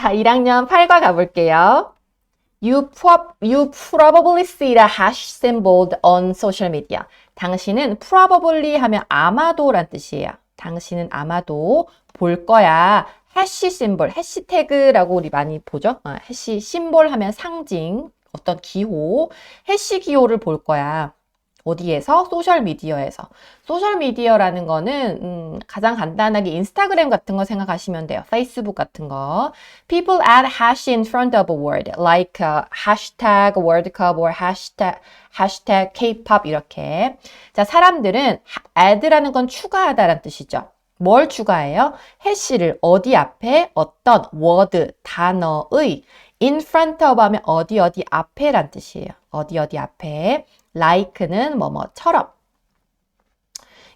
자, 1학년 8과 가볼게요. You, prob, you probably see the hash symbol on social media. 당신은 probably 하면 아마도란 뜻이에요. 당신은 아마도 볼 거야. 해시 심볼, 해시태그라고 우리 많이 보죠? 어, 해시 심볼 하면 상징, 어떤 기호, 해시 기호를 볼 거야. 어디에서? 소셜미디어에서. 소셜미디어라는 거는 음, 가장 간단하게 인스타그램 같은 거 생각하시면 돼요. 페이스북 같은 거. People add hash in front of a word like uh, hashtag World Cup or hashtag hashtag K-pop 이렇게. 자, 사람들은 add라는 건 추가하다라는 뜻이죠. 뭘 추가해요? 해시를 어디 앞에 어떤 word 단어의 in front of 하면 어디 어디 앞에란 뜻이에요. 어디 어디 앞에 like는 뭐뭐처럼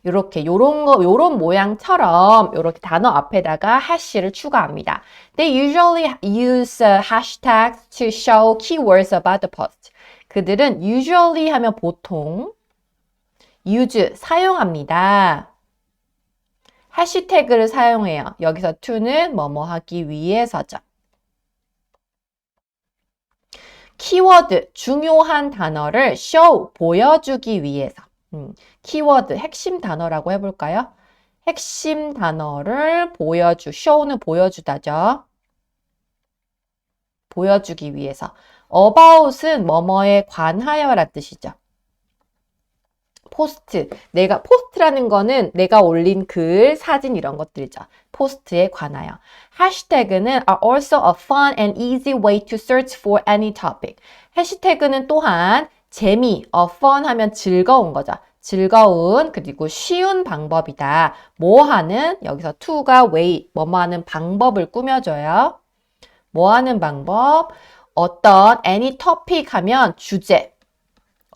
요렇게 요런 거 요런 모양처럼 요렇게 단어 앞에다가 해시를 추가합니다. They usually use hashtags to show keywords about the post. 그들은 usually 하면 보통 use 사용합니다. 해시태그를 사용해요. 여기서 to는 뭐뭐 하기 위해서죠. 키워드, 중요한 단어를 show, 보여주기 위해서. 음, 키워드, 핵심 단어라고 해볼까요? 핵심 단어를 보여주, show는 보여주다죠. 보여주기 위해서. about은 뭐뭐에 관하여란 뜻이죠. 포스트. 내가, 포스트라는 거는 내가 올린 글, 사진 이런 것들이죠. 포스트에 관하여. 해시태그는 are also a fun and easy way to search for any topic. 해시태그는 또한 재미, a fun 하면 즐거운 거죠. 즐거운 그리고 쉬운 방법이다. 뭐 하는 여기서 to가 way 뭐뭐 하는 방법을 꾸며줘요. 뭐 하는 방법? 어떤 any topic 하면 주제.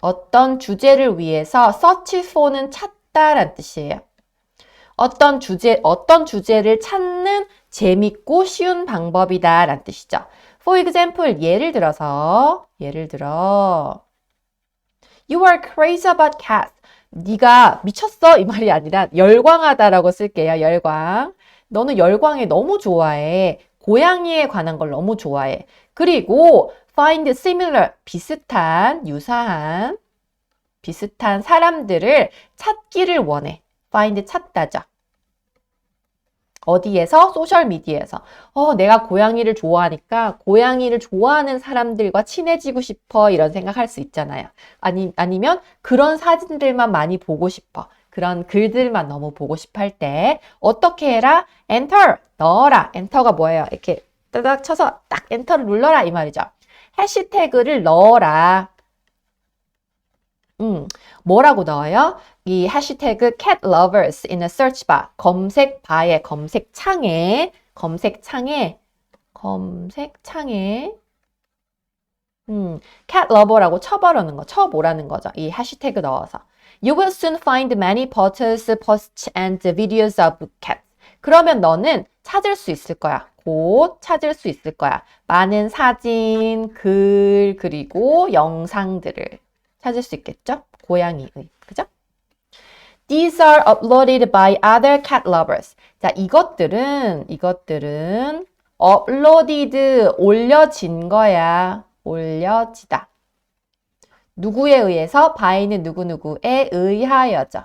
어떤 주제를 위해서 search for는 찾다란 뜻이에요. 어떤 주제, 어떤 주제를 찾는 재밌고 쉬운 방법이다 라는 뜻이죠. For example, 예를 들어서, 예를 들어, You are crazy about cats. 네가 미쳤어 이 말이 아니라 열광하다라고 쓸게요. 열광. 너는 열광에 너무 좋아해. 고양이에 관한 걸 너무 좋아해. 그리고 find similar 비슷한 유사한 비슷한 사람들을 찾기를 원해. find 찾다죠. 어디에서? 소셜미디어에서. 어, 내가 고양이를 좋아하니까 고양이를 좋아하는 사람들과 친해지고 싶어. 이런 생각할 수 있잖아요. 아니, 아니면 그런 사진들만 많이 보고 싶어. 그런 글들만 너무 보고 싶어 할 때 어떻게 해라? 엔터 넣어라. 엔터가 뭐예요? 이렇게 따닥 쳐서 딱 엔터를 눌러라 이 말이죠. 해시태그를 넣어라. 음, 뭐라고 넣어요? 이 해시태그 cat lovers in a search bar 검색 바에 검색 창에 검색 창에 검색 창에 음, cat lover라고 쳐버리는 거, 쳐보라는 거죠. 이 해시태그 넣어서. You will soon find many photos, posts and videos of cats. 그러면 너는 찾을 수 있을 거야. 곧 찾을 수 있을 거야. 많은 사진, 글, 그리고 영상들을 찾을 수 있겠죠? 고양이의. 그죠? These are uploaded by other cat lovers. 자, 이것들은, 이것들은 uploaded, 올려진 거야. 올려지다. 누구에 의해서? by는 누구누구에 의하여죠.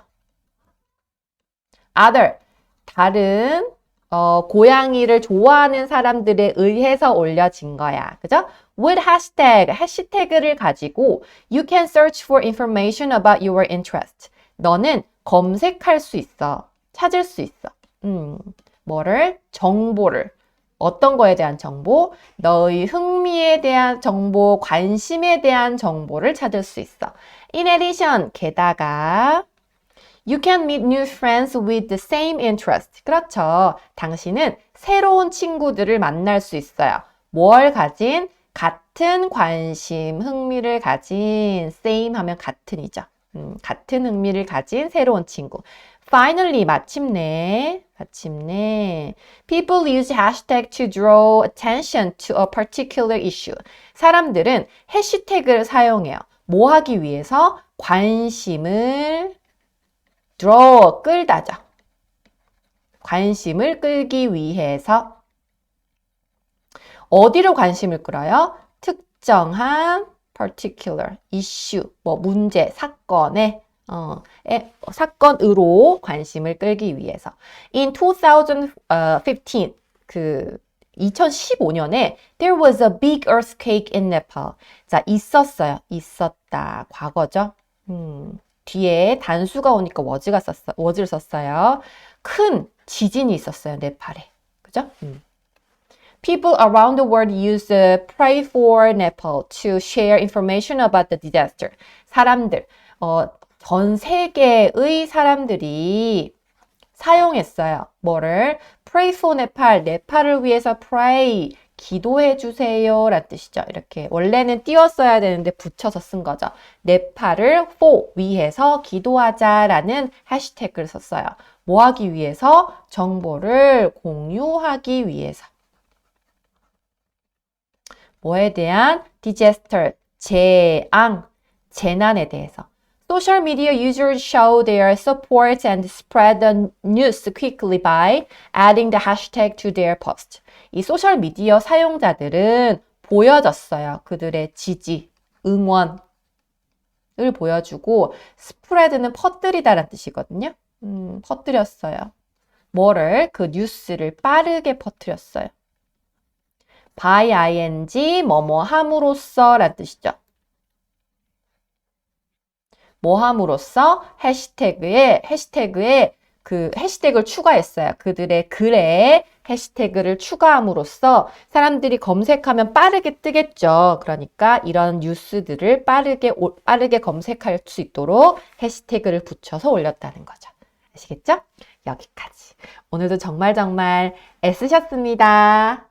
other, 다른, 어, 고양이를 좋아하는 사람들에 의해서 올려진 거야. 그죠? With hashtag, 해시태그를 가지고 you can search for information about your interest. 너는 검색할 수 있어. 찾을 수 있어. 음, 뭐를? 정보를. 어떤 거에 대한 정보? 너의 흥미에 대한 정보, 관심에 대한 정보를 찾을 수 있어. In addition, 게다가 You can meet new friends with the same interest. 그렇죠. 당신은 새로운 친구들을 만날 수 있어요. 뭘 가진? 같은 관심, 흥미를 가진 same 하면 같은이죠. 음, 같은 흥미를 가진 새로운 친구. Finally, 마침내, 마침내, people use hashtag to draw attention to a particular issue. 사람들은 해시태그를 사용해요. 뭐 하기 위해서? 관심을 draw, 끌다죠. 관심을 끌기 위해서 어디로 관심을 끌어요? 특정한 particular issue, 뭐 문제, 사건에 어, 에, 사건으로 관심을 끌기 위해서. In 2015, 그 2015년에 there was a big earthquake in Nepal. 자, 있었어요. 있었다. 과거죠. 음, 뒤에 단수가 오니까 was가 썼어, was를 썼어요. 큰 지진이 있었어요. 네팔에. 그죠? 음. People around the world use uh, Pray for Nepal to share information about the disaster. 사람들, 어, 전 세계의 사람들이 사용했어요. 뭐를? Pray for Nepal, 네팔을 위해서 pray, 기도해 주세요. 라는 뜻이죠. 이렇게 원래는 띄웠어야 되는데 붙여서 쓴 거죠. 네팔을 for, 위해서 기도하자라는 해시태그를 썼어요. 뭐 하기 위해서? 정보를 공유하기 위해서. 뭐에 대한? disaster, 재앙, 재난에 대해서. Social media users show their support and spread the news quickly by adding the hashtag to their post. 이 소셜 미디어 사용자들은 보여졌어요. 그들의 지지, 응원을 보여주고 spread는 퍼뜨리다라는 뜻이거든요. 음, 퍼뜨렸어요. 뭐를? 그 뉴스를 빠르게 퍼뜨렸어요. by ing 뭐뭐 함으로써 라는 뜻이죠. 뭐 함으로써 해시태그에 해시태그에 그 해시태그를 추가했어요. 그들의 글에 해시태그를 추가함으로써 사람들이 검색하면 빠르게 뜨겠죠. 그러니까 이런 뉴스들을 빠르게 오- 빠르게 검색할 수 있도록 해시태그를 붙여서 올렸다는 거죠. 아시겠죠? 여기까지. 오늘도 정말 정말 애쓰셨습니다.